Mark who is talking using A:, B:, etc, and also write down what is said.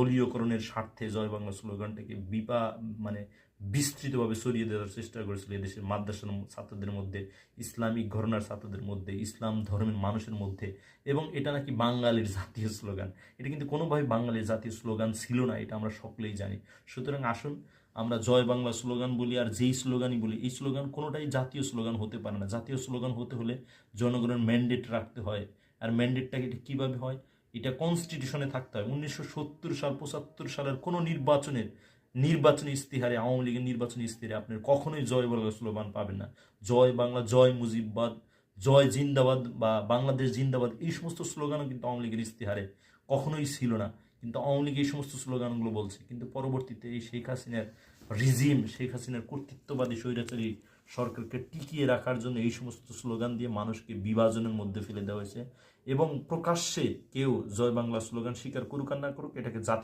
A: দলীয়করণের স্বার্থে জয় বাংলা স্লোগানটাকে বিপা মানে বিস্তৃতভাবে ছড়িয়ে দেওয়ার চেষ্টা করেছিল এদেশের মাদ্রাসার ছাত্রদের মধ্যে, ইসলামিক ঘরনার ছাত্রদের মধ্যে, ইসলাম ধর্মের মানুষের মধ্যে, এবং এটা নাকি বাঙালির জাতীয় স্লোগান। এটা কিন্তু কোনোভাবে বাঙালির জাতীয় স্লোগান ছিল না, এটা আমরা সকলেই জানি। সুতরাং আসুন, আমরা জয় বাংলা স্লোগান বলি, আর যেই স্লোগানই বলি, এই স্লোগান কোনোটাই জাতীয় স্লোগান হতে পারে না। জাতীয় স্লোগান হতে হলে জনগণের ম্যান্ডেট রাখতে হয়, আর ম্যান্ডেটটাকে এটা কীভাবে হয়? এটা কনস্টিটিউশনে থাকতে হয় উনিশশো সত্তর সাল, পঁচাত্তর সালের কোনো নির্বাচনের, নির্বাচনী ইস্তিহারে, আওয়ামী লীগের নির্বাচনী ইস্তিহারে আপনি কখনোই জয় বাংলা স্লোগান পাবেন না। জয় বাংলা, জয় মুজিববাদ, জয় জিন্দাবাদ বা বাংলাদেশ জিন্দাবাদ, এই সমস্ত স্লোগানও কিন্তু আওয়ামী লীগের ইস্তিহারে কখনোই ছিল না। কিন্তু আওয়ামী লীগ এই সমস্ত স্লোগানগুলো বলছে। কিন্তু পরবর্তীতে এই শেখ হাসিনার রিজিম শেখ হাসিনার কর্তৃত্ববাদী স্বৈরাচারী সরকারকে টিকিয়ে রাখার জন্য এই সমস্ত স্লোগান দিয়ে মানুষকে বিভাজনের মধ্যে ফেলে দেওয়া হয়েছে এবং প্রকাশ্যে কেউ জয় বাংলা স্লোগান স্বীকার করুক আর না করুক, এটাকে জাতি